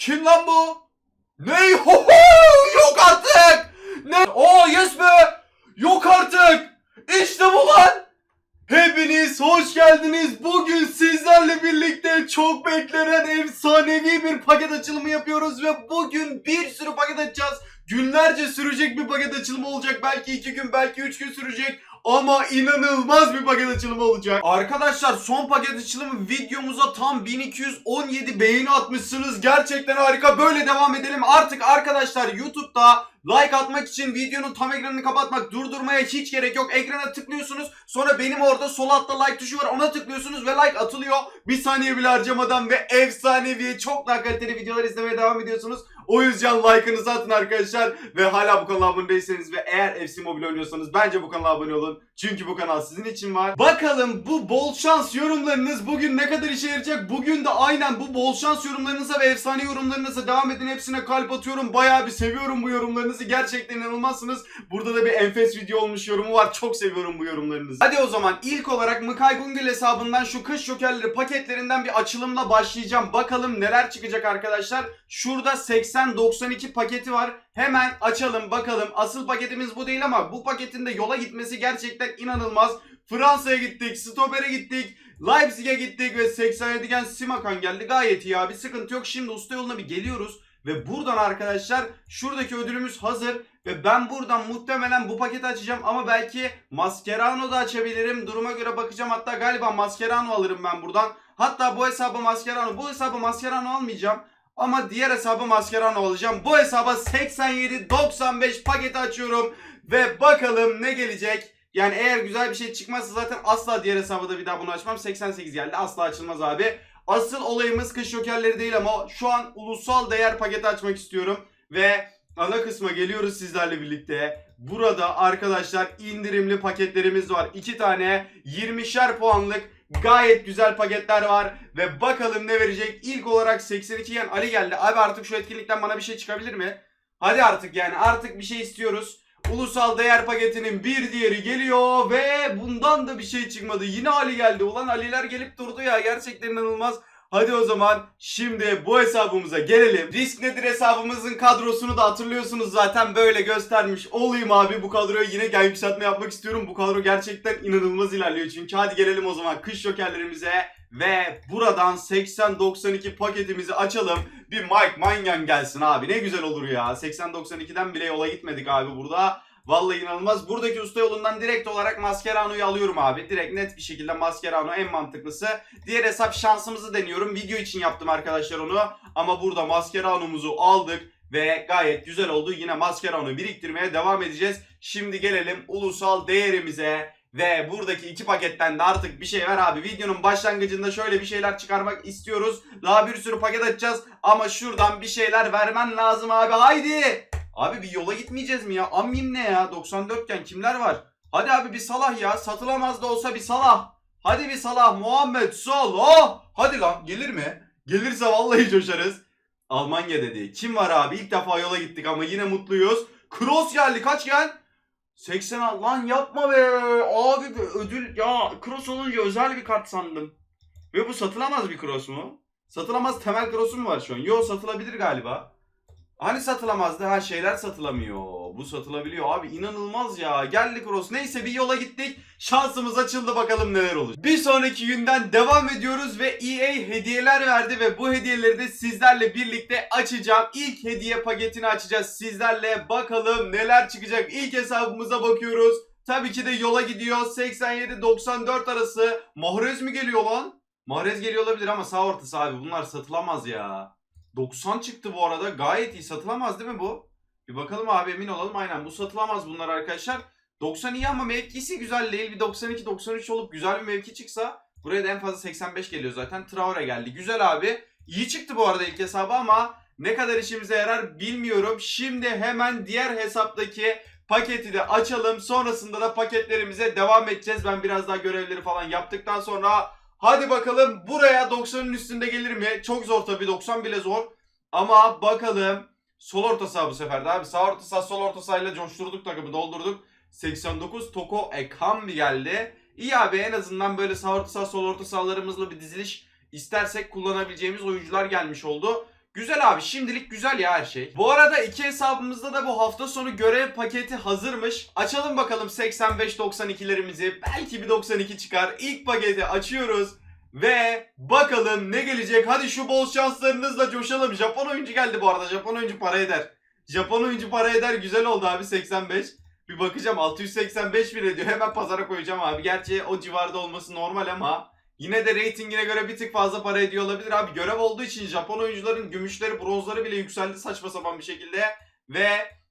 Kim lan bu? Ne? Ho ho! Yok artık! Ne? Oo yes be! Yok artık! İşte bu lan! Hepiniz hoş geldiniz. Bugün sizlerle birlikte çok beklenen efsanevi bir paket açılımı yapıyoruz ve bugün bir sürü paket açacağız. Günlerce sürecek bir paket açılımı olacak. Belki iki gün, belki üç gün sürecek. Ama inanılmaz bir paket açılımı olacak. Arkadaşlar son paket açılımı videomuza tam 1217 beğeni atmışsınız. Gerçekten harika. Böyle devam edelim. Artık arkadaşlar YouTube'da like atmak için videonun tam ekranını kapatmak, durdurmaya hiç gerek yok. Ekrana tıklıyorsunuz. Sonra benim orada sol altta like tuşu var. Ona tıklıyorsunuz ve like atılıyor. Bir saniye bile harcamadan ve efsanevi çok daha kaliteli videolar izlemeye devam ediyorsunuz. O yüzden like'ınızı atın arkadaşlar. Ve hala bu kanala abone değilseniz ve eğer FC Mobile oynuyorsanız bence bu kanala abone olun. Çünkü bu kanal sizin için var. Bakalım bu bol şans yorumlarınız bugün ne kadar işe yarayacak? Bugün de aynen bu bol şans yorumlarınıza ve efsane yorumlarınıza devam edin. Hepsine kalp atıyorum. Bayağı bir seviyorum bu yorumlarınızı. Gerçekten inanılmazsınız. Burada da bir enfes video olmuş yorumu var. Çok seviyorum bu yorumlarınızı. Hadi o zaman ilk olarak Mıkay Gungil hesabından şu kış jokerleri paketlerinden bir açılımla başlayacağım. Bakalım neler çıkacak arkadaşlar. Şurada 80-92 paketi var. Hemen açalım bakalım. Asıl paketimiz bu değil ama bu paketin de yola gitmesi gerçekten inanılmaz. Fransa'ya gittik, Stoper'e gittik, Leipzig'e gittik ve 87'den Simakan geldi. Gayet iyi abi sıkıntı yok. Şimdi usta yoluna bir geliyoruz. Ve buradan arkadaşlar şuradaki ödülümüz hazır. Ve ben buradan muhtemelen bu paketi açacağım ama belki Mascherano da açabilirim. Duruma göre bakacağım. Hatta galiba Mascherano alırım ben buradan. Hatta bu hesabı Mascherano, bu hesabı Mascherano almayacağım. Ama diğer hesabı Mascherano alacağım. Bu hesaba 87-95 paketi açıyorum. Ve bakalım ne gelecek. Yani eğer güzel bir şey çıkmazsa zaten asla diğer hesabı da bir daha bunu açmam. 88 geldi. Asla açılmaz abi. Asıl olayımız kış jokerleri değil ama şu an ulusal değer paketi açmak istiyorum. Ve ana kısma geliyoruz sizlerle birlikte. Burada arkadaşlar indirimli paketlerimiz var. 2 tane 20'şer puanlık gayet güzel paketler var. Ve bakalım ne verecek. İlk olarak 82 yen Ali geldi. Abi artık şu etkinlikten bana bir şey çıkabilir mi? Hadi artık yani artık bir şey istiyoruz. Ulusal değer paketinin bir diğeri geliyor ve bundan da bir şey çıkmadı. Yine Ali geldi. Ulan Ali'ler gelip durdu ya. Gerçekten inanılmaz. Hadi o zaman şimdi bu hesabımıza gelelim. Risk nedir hesabımızın kadrosunu da hatırlıyorsunuz zaten böyle göstermiş olayım abi. Bu kadroya yine gel yükseltme yapmak istiyorum. Bu kadro gerçekten inanılmaz ilerliyor çünkü. Hadi gelelim o zaman kış jokerlerimize. Ve buradan 80-92 paketimizi açalım. Bir Mike Mangan gelsin abi. Ne güzel olur ya. 80-92'den bile yola gitmedik abi burada. Vallahi inanılmaz. Buradaki usta yolundan direkt olarak Mascherano'yu alıyorum abi. Direkt net bir şekilde Mascherano en mantıklısı. Diğer hesap şansımızı deniyorum. Video için yaptım arkadaşlar onu. Ama burada Mascherano'muzu aldık. Ve gayet güzel oldu. Yine Mascherano'yu biriktirmeye devam edeceğiz. Şimdi gelelim ulusal değerimize. Ve buradaki iki paketten de artık bir şey ver abi. Videonun başlangıcında şöyle bir şeyler çıkarmak istiyoruz. Daha bir sürü paket açacağız. Ama şuradan bir şeyler vermen lazım abi. Haydi. Abi bir yola gitmeyeceğiz mi ya? Ammim ne ya? 94 iken kimler var? Hadi abi bir Salah ya. Satılamaz da olsa bir Salah. Hadi bir Salah. Muhammed Salah. Hadi lan gelir mi? Gelirse vallahi coşarız. Almanya dedi. Kim var abi? İlk defa yola gittik ama yine mutluyuz. Kroos geldi. Kaç gel? 80 lan yapma be. Abi ödül ya Kroos olunca özel bir kart sandım. Ve bu satılamaz bir Kroos mu? Satılamaz temel Kroos'u mu var şu an? Yo satılabilir galiba. Hani satılamazdı? Ha şeyler satılamıyor. Bu satılabiliyor abi inanılmaz ya. Geldi Kroos. Neyse bir yola gittik. Şansımız açıldı bakalım neler olacak. Bir sonraki günden devam ediyoruz ve EA hediyeler verdi ve bu hediyeleri de sizlerle birlikte açacağım. İlk hediye paketini açacağız sizlerle. Bakalım neler çıkacak. İlk hesabımıza bakıyoruz. Tabii ki de yola gidiyor. 87-94 arası. Mahrez mi geliyor lan? Mahrez geliyor olabilir ama sağ ortası abi. Bunlar satılamaz ya. 90 çıktı bu arada. Gayet iyi. Satılamaz değil mi bu? Bir bakalım abi emin olalım. Aynen bu satılamaz bunlar arkadaşlar. 90 iyi ama mevkisi güzel değil. Bir 92-93 olup güzel bir mevki çıksa buraya da en fazla 85 geliyor zaten. Traore geldi. Güzel abi. İyi çıktı bu arada ilk hesabı ama ne kadar işimize yarar bilmiyorum. Şimdi hemen diğer hesaptaki paketi de açalım. Sonrasında da paketlerimize devam edeceğiz. Ben biraz daha görevleri falan yaptıktan sonra hadi bakalım buraya 90'ın üstünde gelir mi? Çok zor tabii 90 bile zor. Ama bakalım sol orta saha bu sefer de abi. Sağ orta saha sol orta sahayla coşturduk takımı doldurduk. 89 Toko Ekambi geldi. İyi abi en azından böyle sağ orta saha sol orta sahalarımızla bir diziliş istersek kullanabileceğimiz oyuncular gelmiş oldu. Güzel abi şimdilik güzel ya her şey. Bu arada iki hesabımızda da bu hafta sonu görev paketi hazırmış. Açalım bakalım 85-92'lerimizi. Belki bir 92 çıkar. İlk paketi açıyoruz. Ve bakalım ne gelecek. Hadi şu bol şanslarınızla coşalım. Japon oyuncu geldi bu arada. Japon oyuncu para eder. Japon oyuncu para eder. Güzel oldu abi 85. Bir bakacağım 685 bin ediyor. Hemen pazara koyacağım abi. Gerçi o civarda olması normal ama yine de reytingine göre bir tık fazla para ediyor olabilir abi. Görev olduğu için Japon oyuncuların gümüşleri, bronzları bile yükseldi saçma sapan bir şekilde. Ve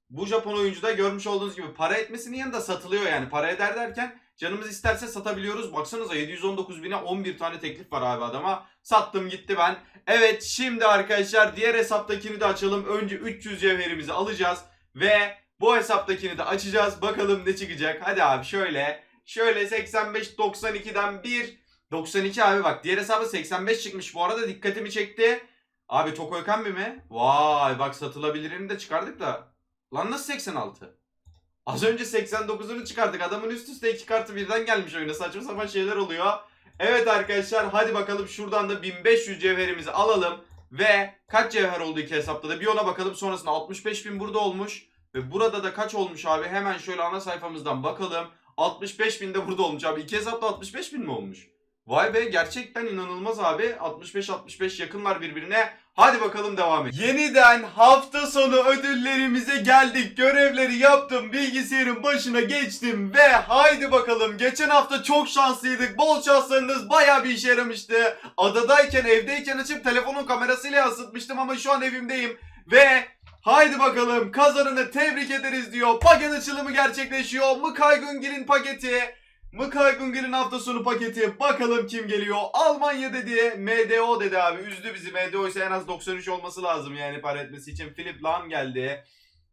bu Japon oyuncu da görmüş olduğunuz gibi para etmesinin yanında satılıyor yani. Para eder derken canımız isterse satabiliyoruz. Baksanıza 719 bine 11 tane teklif var abi adama. Sattım gitti ben. Evet şimdi arkadaşlar diğer hesaptakini de açalım. Önce 300 cevherimizi alacağız. Ve bu hesaptakini de açacağız. Bakalım ne çıkacak. Hadi abi şöyle. Şöyle 85-92'den 1. 92 abi bak. Diğer hesabı 85 çıkmış. Bu arada dikkatimi çekti. Abi Toko Ekambi mi? Vay bak satılabilirini de çıkardık da. Lan nasıl 86? Az önce 89'unu çıkardık. Adamın üst üste iki kartı birden gelmiş oyuna. Saçma sapan şeyler oluyor. Evet arkadaşlar hadi bakalım şuradan da 1500 cevherimizi alalım. Ve kaç cevher oldu iki hesapta da bir ona bakalım. Sonrasında 65 bin burada olmuş. Ve burada da kaç olmuş abi? Hemen şöyle ana sayfamızdan bakalım. 65 bin de burada olmuş abi. İki hesapta 65 bin mi olmuş? Vay be gerçekten inanılmaz abi. 65-65 yakınlar birbirine. Hadi bakalım devam et. Yeniden hafta sonu ödüllerimize geldik. Görevleri yaptım. Bilgisayarın başına geçtim. Ve haydi bakalım. Geçen hafta çok şanslıydık. Bol şanslarınız baya bir işe yaramıştı. Adadayken evdeyken açıp telefonun kamerasıyla yansıtmıştım ama şu an evimdeyim. Ve haydi bakalım kazananı tebrik ederiz diyor. Paket açılımı gerçekleşiyor. Mıkay Güngil'in paketi. Mıkay Güngil'in hafta sonu paketi. Bakalım kim geliyor. Almanya dedi. MDO dedi abi. Üzdü bizi. MDO ise en az 93 olması lazım yani para etmesi için. Philip Lahm geldi.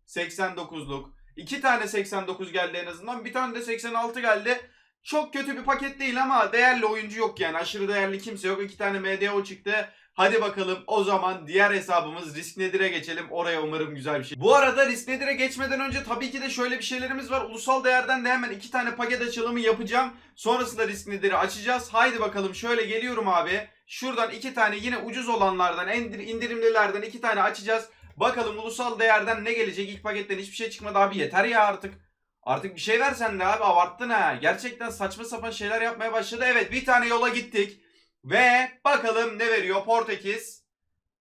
89'luk. İki tane 89 geldi en azından. Bir tane de 86 geldi. Çok kötü bir paket değil ama değerli oyuncu yok yani. Aşırı değerli kimse yok. İki tane MDO çıktı. Hadi bakalım o zaman diğer hesabımız Risk Nedir'e geçelim. Oraya umarım güzel bir şey. Bu arada Risk Nedir'e geçmeden önce tabii ki de şöyle bir şeylerimiz var. Ulusal değerden de hemen iki tane paket açılımı yapacağım. Sonrasında Risk Nedir'i açacağız. Haydi bakalım şöyle geliyorum abi. Şuradan iki tane yine ucuz olanlardan, indir- indirimlilerden iki tane açacağız. Bakalım ulusal değerden ne gelecek? İlk paketten hiçbir şey çıkmadı abi yeter ya artık. Artık bir şey versen de abi abarttın ha. Gerçekten saçma sapan şeyler yapmaya başladı. Evet bir tane yola gittik. Ve bakalım ne veriyor Portekiz.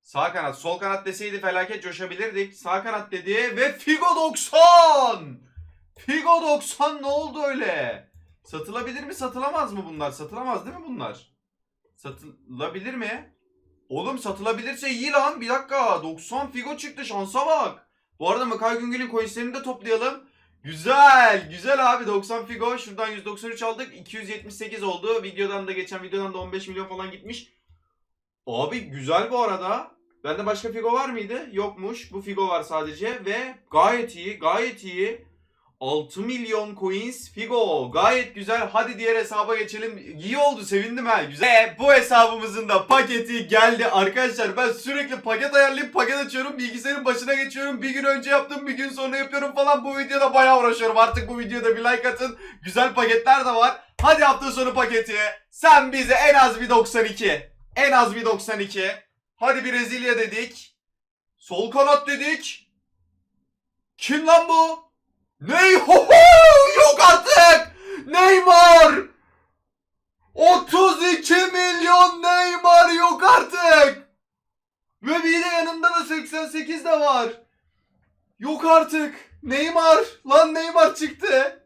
Sağ kanat, sol kanat deseydi felaket coşabilirdik. Sağ kanat dedi ve Figo 90! Figo 90 ne oldu öyle? Satılabilir mi satılamaz mı bunlar? Satılamaz değil mi bunlar? Satılabilir mi? Oğlum satılabilirse iyi lan. Bir dakika. 90 Figo çıktı şansa bak. Bu arada Makay Güngöl'ün coinslerini de toplayalım. Güzel. Güzel abi 90 Figo. Şuradan 193 aldık. 278 oldu. Videodan da geçen videodan da 15 milyon falan gitmiş. Abi güzel bu arada. Bende başka Figo var mıydı? Yokmuş. Bu Figo var sadece ve gayet iyi. Gayet iyi. 6 milyon coins Figo. Gayet güzel. Hadi diğer hesaba geçelim. İyi oldu sevindim ha. Güzel. Ve bu hesabımızın da paketi geldi. Arkadaşlar ben sürekli paket ayarlayıp paket açıyorum. Bilgisayarın başına geçiyorum. Bir gün önce yaptım bir gün sonra yapıyorum falan. Bu videoda bayağı uğraşıyorum. Artık bu videoda bir like atın. Güzel paketler de var. Hadi hafta sonu paketi. Sen bize en az bir 92. En az bir 92. Hadi Brezilya dedik. Sol kanat dedik. Kim lan bu? Ney? Yok artık! Neymar! 32 milyon Neymar yok artık! Ve bir de yanında da 88 de var. Yok artık. Neymar. Lan Neymar çıktı.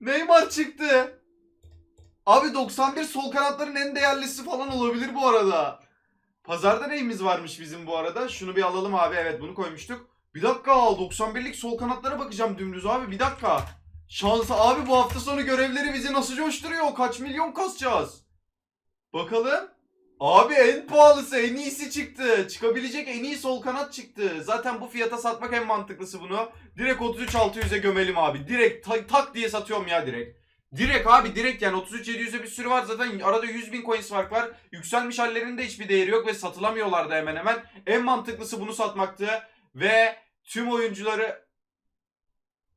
Neymar çıktı. Abi 91 sol kanatların en değerlisi falan olabilir bu arada. Pazarda neyimiz varmış bizim bu arada? Şunu bir alalım abi. Evet bunu koymuştuk. Bir dakika 91'lik sol kanatlara bakacağım dümdüz abi. Bir dakika. Şansı abi bu hafta sonu görevleri bizi nasıl coşturuyor? Kaç milyon kasacağız? Bakalım. Abi en pahalısı en iyisi çıktı. Çıkabilecek en iyi sol kanat çıktı. Zaten bu fiyata satmak en mantıklısı bunu. Direkt 33 600'e gömelim abi. Direkt ta- tak diye satıyorum ya direkt. Direkt abi direkt yani 33 700'e bir sürü var zaten arada 100 bin coins fark var. Yükselmiş hallerinde hiçbir değeri yok ve satılamıyorlar da hemen hemen. En mantıklısı bunu satmaktı. Ve tüm oyuncuları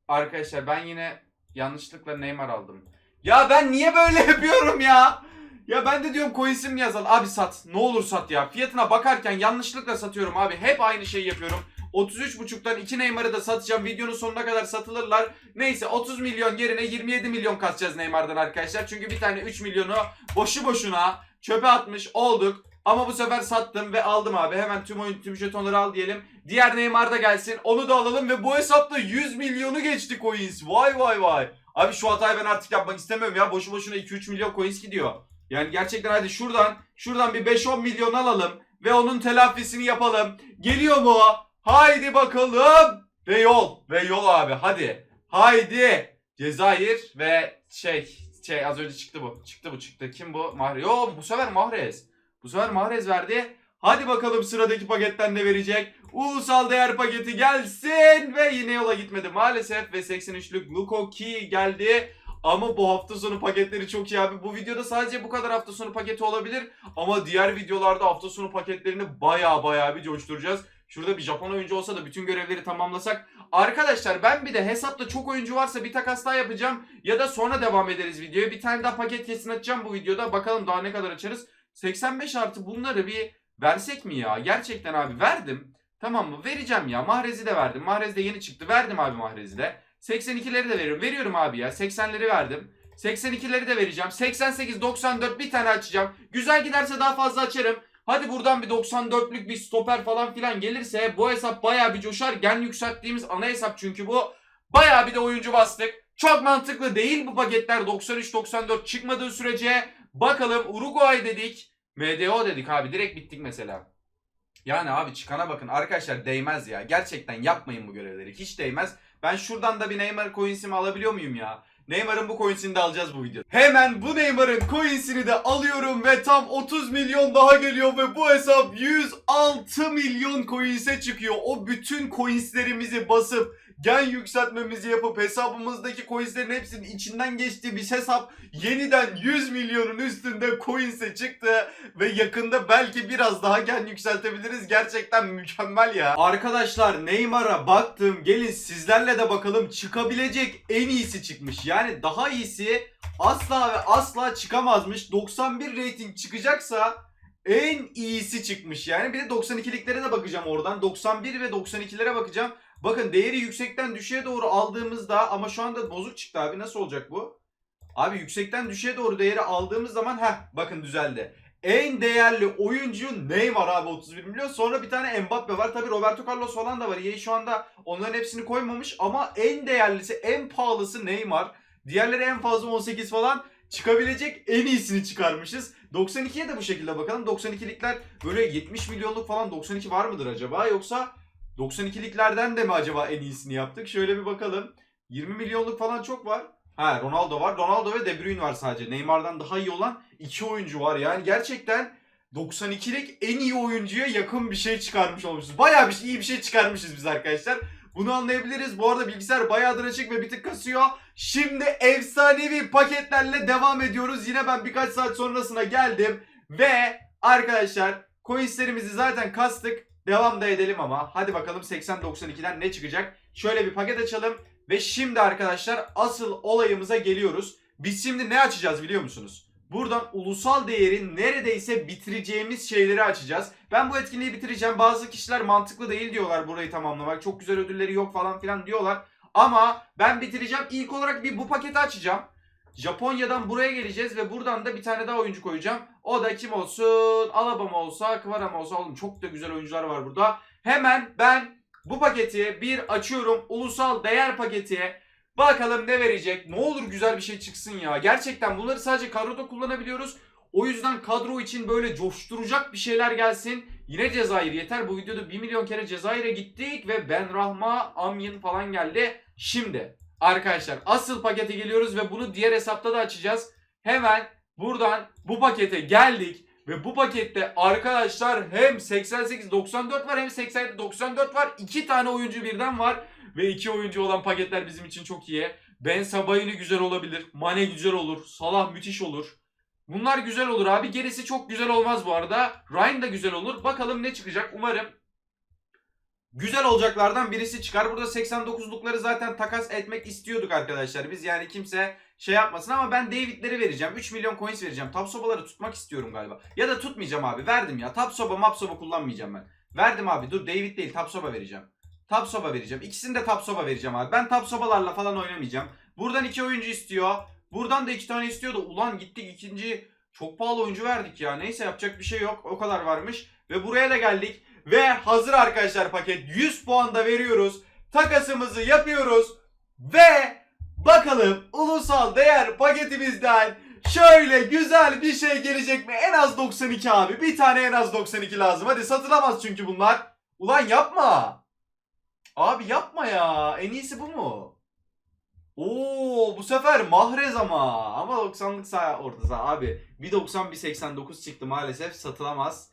Arkadaşlar ben yine yanlışlıkla Neymar aldım. Ya ben niye böyle yapıyorum ya? Ya ben de diyorum coins'im mi yazalım? Abi sat. Ne olur sat ya. Fiyatına bakarken yanlışlıkla satıyorum abi. Hep aynı şeyi yapıyorum. 33.5'tan 2 Neymar'ı da satacağım. Videonun sonuna kadar satılırlar. Neyse 30 milyon yerine 27 milyon kasacağız Neymar'dan arkadaşlar. Çünkü bir tane 3 milyonu boşu boşuna çöpe atmış olduk. Ama bu sefer sattım ve aldım abi. Hemen tüm oyun tüm jetonları al diyelim. Diğer Neymar da gelsin. Onu da alalım ve bu hesapta 100 milyonu geçti coins. Vay vay vay. Abi şu hatayı ben artık yapmak istemiyorum ya. Boşu boşuna 2-3 milyon coins gidiyor. Yani gerçekten hadi şuradan şuradan bir 5-10 milyon alalım ve onun telafisini yapalım. Geliyor mu? Haydi bakalım. Ve yol. Ve yol abi hadi. Haydi. Cezayir ve şey şey az önce çıktı bu. Çıktı bu çıktı. Kim bu? Mahrez. Yo bu sefer Mahrez. Bu sefer Mahrez verdi. Hadi bakalım sıradaki paketten ne verecek? Ulusal değer paketi gelsin ve yine yola gitmedi maalesef ve 83'lük Lukoki geldi. Ama bu hafta sonu paketleri çok iyi abi. Bu videoda sadece bu kadar hafta sonu paketi olabilir. Ama diğer videolarda hafta sonu paketlerini baya baya bir coşturacağız. Şurada bir Japon oyuncu olsa da bütün görevleri tamamlasak. Arkadaşlar ben bir de hesapta çok oyuncu varsa bir takas daha yapacağım. Ya da sonra devam ederiz videoya. Bir tane daha paket kesin açacağım bu videoda. Bakalım daha ne kadar açarız. 85 artı bunları bir versek mi ya? Gerçekten abi verdim. Tamam mı? Vereceğim ya. Mahrez'i de verdim. Mahrez de yeni çıktı. Verdim abi Mahrez'i de. 82'leri de veriyorum. Veriyorum abi ya. 80'leri verdim. 82'leri de vereceğim. 88, 94 bir tane açacağım. Güzel giderse daha fazla açarım. Hadi buradan bir 94'lük bir stoper falan filan gelirse bu hesap baya bir coşar. Gen yükselttiğimiz ana hesap çünkü bu. Baya bir de oyuncu bastık. Çok mantıklı değil bu paketler 93-94 çıkmadığı sürece. Bakalım Uruguay dedik. MDO dedik abi direkt bittik mesela. Yani abi çıkana bakın arkadaşlar değmez ya. Gerçekten yapmayın bu görevleri. Hiç değmez. Ben şuradan da bir Neymar coins'imi alabiliyor muyum ya? Neymar'ın bu coins'ini de alacağız bu videoda. Hemen bu Neymar'ın coins'ini de alıyorum ve tam 30 milyon daha geliyor ve bu hesap 106 milyon coins'e çıkıyor. O bütün coins'lerimizi basıp gen yükseltmemizi yapıp hesabımızdaki coins'lerin hepsinin içinden geçtiği bir hesap yeniden 100 milyonun üstünde coins'e çıktı ve yakında belki biraz daha gen yükseltebiliriz. Gerçekten mükemmel ya. Arkadaşlar Neymar'a baktım. Gelin sizlerle de bakalım çıkabilecek en iyisi çıkmış. Yani daha iyisi asla ve asla çıkamazmış. 91 rating çıkacaksa en iyisi çıkmış yani. Bir de 92'liklere de bakacağım oradan. 91 ve 92'lere bakacağım. Bakın değeri yüksekten düşüğe doğru aldığımızda ama şu anda bozuk çıktı abi. Nasıl olacak bu? Abi yüksekten düşüğe doğru değeri aldığımız zaman heh bakın düzeldi. En değerli oyuncu Neymar abi 31 milyon. Sonra bir tane Mbappe var. Tabi Roberto Carlos falan da var. EA şu anda onların hepsini koymamış ama en değerlisi, en pahalısı Neymar. Diğerleri en fazla 18 falan çıkabilecek en iyisini çıkarmışız. 92'ye de bu şekilde bakalım. 92'likler böyle 70 milyonluk falan 92 var mıdır acaba? Yoksa 92'liklerden de mi acaba en iyisini yaptık? Şöyle bir bakalım. 20 milyonluk falan çok var. Ha Ronaldo var. Ronaldo ve De Bruyne var sadece. Neymar'dan daha iyi olan iki oyuncu var. Yani gerçekten 92'lik en iyi oyuncuya yakın bir şey çıkarmış olmuşuz. Bayağı bir şey, iyi bir şey çıkarmışız biz arkadaşlar. Bunu anlayabiliriz. Bu arada bilgisayar bayağıdır açık ve bir tık kasıyor. Şimdi efsanevi paketlerle devam ediyoruz. Yine ben birkaç saat sonrasına geldim. Ve arkadaşlar coinslerimizi zaten kastık. Devam da edelim ama. Hadi bakalım 80-92'den ne çıkacak? Şöyle bir paket açalım. Ve şimdi arkadaşlar asıl olayımıza geliyoruz. Biz şimdi ne açacağız biliyor musunuz? Buradan ulusal değerin neredeyse bitireceğimiz şeyleri açacağız. Ben bu etkinliği bitireceğim. Bazı kişiler mantıklı değil diyorlar burayı tamamlamak. Çok güzel ödülleri yok falan filan diyorlar. Ama ben bitireceğim. İlk olarak bir bu paketi açacağım. Japonya'dan buraya geleceğiz ve buradan da bir tane daha oyuncu koyacağım. O da kim olsun? Alabama olsa, Kvarama olsa oğlum çok da güzel oyuncular var burada. Hemen ben bu paketi bir açıyorum. Ulusal değer paketi. Bakalım ne verecek? Ne olur güzel bir şey çıksın ya. Gerçekten bunları sadece kadroda kullanabiliyoruz. O yüzden kadro için böyle coşturacak bir şeyler gelsin. Yine Cezayir yeter. Bu videoda 1 milyon kere Cezayir'e gittik ve Ben Rahma, Amyin falan geldi. Şimdi arkadaşlar asıl pakete geliyoruz ve bunu diğer hesapta da açacağız. Hemen buradan bu pakete geldik. Ve bu pakette arkadaşlar hem 88-94 var hem 87-94 var. İki tane oyuncu birden var. Ve iki oyuncu olan paketler bizim için çok iyi. Ben Sabayini güzel olabilir. Mane güzel olur. Salah müthiş olur. Bunlar güzel olur abi. Gerisi çok güzel olmaz bu arada. Ryan da güzel olur. Bakalım ne çıkacak. Umarım güzel olacaklardan birisi çıkar. Burada 89'lukları zaten takas etmek istiyorduk arkadaşlar. Biz yani kimse şey yapmasın ama ben David'leri vereceğim. 3 milyon coins vereceğim. Top sobaları tutmak istiyorum galiba. Ya da tutmayacağım abi. Verdim ya. Top soba map soba kullanmayacağım ben. Verdim abi. Dur David değil top soba vereceğim. Top soba vereceğim. İkisini de top soba vereceğim abi. Ben top sobalarla falan oynamayacağım. Buradan iki oyuncu istiyor. Buradan da iki tane istiyordu. Ulan gittik ikinci çok pahalı oyuncu verdik ya. Neyse yapacak bir şey yok. O kadar varmış. Ve buraya da geldik. Ve hazır arkadaşlar paket. 100 puan da veriyoruz. Takasımızı yapıyoruz. Ve bakalım ulusal değer paketimizden şöyle güzel bir şey gelecek mi? En az 92 abi. Bir tane en az 92 lazım. Hadi satılamaz çünkü bunlar. Ulan yapma. Abi yapma ya. En iyisi bu mu? Oo bu sefer Mahrez ama. Ama 90'lık sağ orta saha abi. 1.90 1.89 çıktı maalesef satılamaz.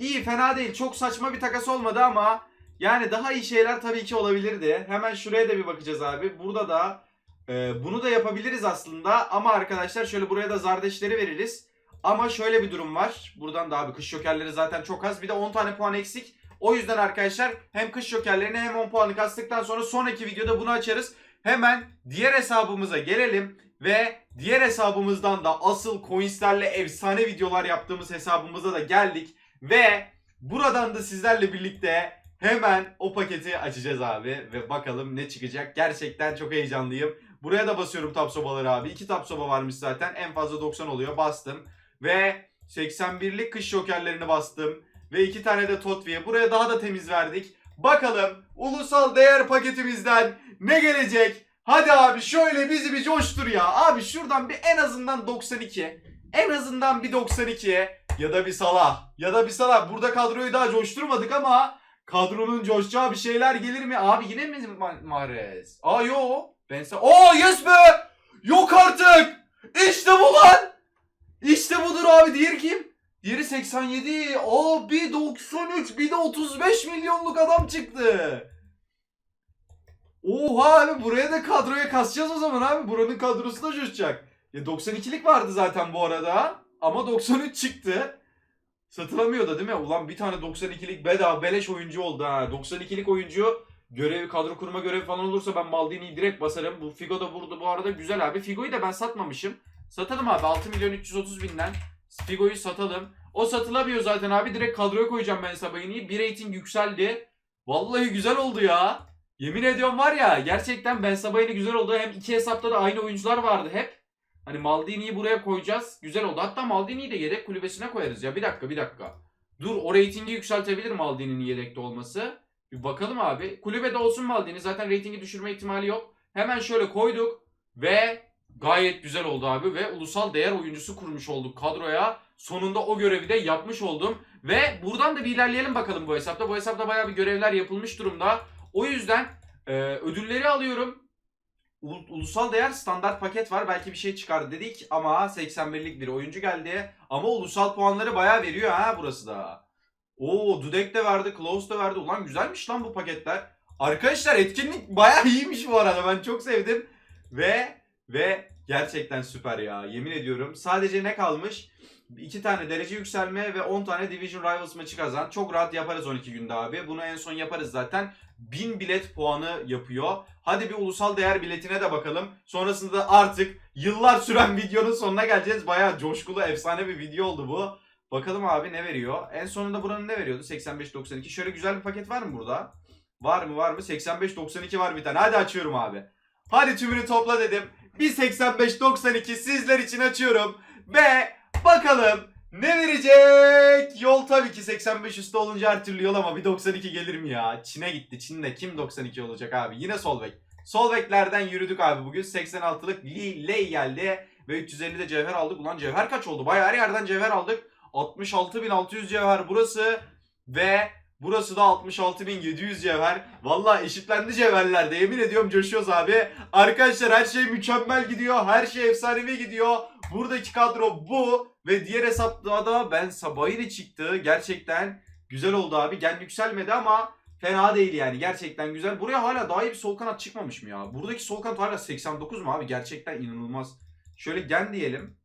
İyi fena değil. Çok saçma bir takas olmadı ama yani daha iyi şeyler tabii ki olabilirdi. Hemen şuraya da bir bakacağız abi. Burada da e, bunu da yapabiliriz aslında. Ama arkadaşlar şöyle buraya da zardeşleri veririz. Ama şöyle bir durum var. Buradan da abi kış jokerleri zaten çok az. Bir de 10 tane puan eksik. O yüzden arkadaşlar hem kış jokerlerini hem 10 puanı kastıktan sonra sonraki videoda bunu açarız. Hemen diğer hesabımıza gelelim ve diğer hesabımızdan da asıl coinslerle efsane videolar yaptığımız hesabımıza da geldik. Ve buradan da sizlerle birlikte hemen o paketi açacağız abi ve bakalım ne çıkacak. Gerçekten çok heyecanlıyım. Buraya da basıyorum tap sobaları abi. İki tap soba varmış zaten. En fazla 90 oluyor. Bastım. Ve 81'lik kış jokerlerini bastım. Ve iki tane de Totvi'ye. Buraya daha da temiz verdik. Bakalım ulusal değer paketimizden ne gelecek? Hadi abi şöyle bizi bir coştur ya. Abi şuradan bir en azından 92. En azından bir 92 ya da bir Salah. Ya da bir Salah. Burada kadroyu daha coşturmadık ama kadronun coşacağı bir şeyler gelir mi? Abi yine mi Ma- Mahrez? Aa yo. Ben sa- Oo yes be! Yok artık! İşte bu lan! İşte budur abi. Diğeri kim? Diğeri 87. Aa bir 93 bir de 35 milyonluk adam çıktı. Oha abi buraya da kadroya kasacağız o zaman abi. Buranın kadrosu da coşacak. Ya 92'lik vardı zaten bu arada. Ama 93 çıktı. Satılamıyor da değil mi? Ulan bir tane 92'lik bedava beleş oyuncu oldu ha. 92'lik oyuncu görev kadro kurma görevi falan olursa ben Maldini'yi direkt basarım. Bu Figo da burada bu arada güzel abi. Figo'yu da ben satmamışım. Satalım abi 6 milyon 330 binden. Figo'yu satalım. O satılamıyor zaten abi. Direkt kadroya koyacağım ben Sabayini'yi. Bir rating yükseldi. Vallahi güzel oldu ya. Yemin ediyorum var ya gerçekten Ben Sabayini güzel oldu. Hem iki hesapta da aynı oyuncular vardı hep. Hani Maldini'yi buraya koyacağız. Güzel oldu. Hatta Maldini'yi de yedek kulübesine koyarız ya. Bir dakika bir dakika. Dur o reytingi yükseltebilir Maldini'nin yedekte olması. Bir bakalım abi. Kulübede olsun Maldini. Zaten reytingi düşürme ihtimali yok. Hemen şöyle koyduk. Ve gayet güzel oldu abi. Ve ulusal değer oyuncusu kurmuş olduk kadroya. Sonunda o görevi de yapmış oldum. Ve buradan da bir ilerleyelim bakalım bu hesapta. Bu hesapta bayağı bir görevler yapılmış durumda. O yüzden e, ödülleri alıyorum. Ul- ulusal değer standart paket var. Belki bir şey çıkar dedik ama 81'lik bir oyuncu geldi. Ama ulusal puanları bayağı veriyor ha burası da. Oo Dudek de verdi, Klaus da verdi. Ulan güzelmiş lan bu paketler. Arkadaşlar etkinlik bayağı iyiymiş bu arada. Ben çok sevdim. Ve ve gerçekten süper ya. Yemin ediyorum. Sadece ne kalmış? İki tane derece yükselme ve 10 tane Division Rivals maçı kazan. Çok rahat yaparız 12 günde abi. Bunu en son yaparız zaten. 1000 bilet puanı yapıyor. Hadi bir ulusal değer biletine de bakalım. Sonrasında da artık yıllar süren videonun sonuna geleceğiz. Bayağı coşkulu, efsane bir video oldu bu. Bakalım abi ne veriyor. En sonunda buranın ne veriyordu? 85-92. Şöyle güzel bir paket var mı burada? Var mı var mı? 85-92 var bir tane. Hadi açıyorum abi. Hadi tümünü topla dedim. Bir 85-92 sizler için açıyorum. Ve bakalım ne verecek? Yol tabii ki 85 üstü olunca her türlü yol ama bir 92 gelir mi ya? Çin'e gitti. Çin'de kim 92 olacak abi? Yine sol bek. Yürüdük abi bugün. 86'lık Lee Ley geldi. Ve 350'de cevher aldık. Ulan cevher kaç oldu? Bayağı her yerden cevher aldık. 66.600 cevher burası. Ve burası da 66.700 cevher. Vallahi eşitlendi cevherlerde. Yemin ediyorum coşuyoruz abi. Arkadaşlar her şey mükemmel gidiyor. Her şey efsanevi gidiyor. Buradaki kadro bu. Ve diğer hesapta da ben Sabayri çıktı. Gerçekten güzel oldu abi. Gen yükselmedi ama fena değil yani. Gerçekten güzel. Buraya hala daha iyi bir sol kanat çıkmamış mı ya? Buradaki sol kanat hala 89 mu abi? Gerçekten inanılmaz. Şöyle gen diyelim.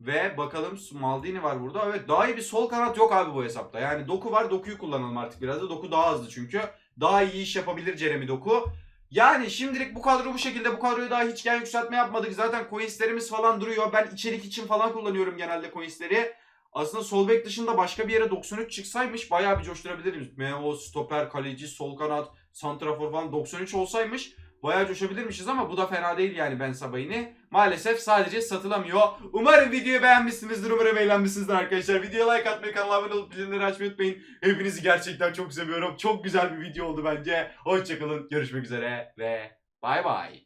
Ve bakalım Maldini var burada. Evet daha iyi bir sol kanat yok abi bu hesapta. Yani Doku var. Doku'yu kullanalım artık biraz da. Doku daha hızlı çünkü. Daha iyi iş yapabilir Jeremy Doku. Yani şimdilik bu kadro bu şekilde. Bu kadroyu daha hiç gen yükseltme yapmadık. Zaten coinslerimiz falan duruyor. Ben içerik için falan kullanıyorum genelde coinsleri. Aslında sol bek dışında başka bir yere 93 çıksaymış bayağı bir coşturabiliriz. Meo, stoper, kaleci, sol kanat, santrafor falan 93 olsaymış bayağı coşabilirmişiz ama bu da fena değil yani Ben Sabay'ını. Maalesef sadece satılamıyor. Umarım videoyu beğenmişsinizdir. Umarım eğlenmişsinizdir arkadaşlar. Videoya like atmayı, kanala abone olup bildirimleri açmayı unutmayın. Hepinizi gerçekten çok seviyorum. Çok güzel bir video oldu bence. Hoşçakalın. Görüşmek üzere ve bay bay.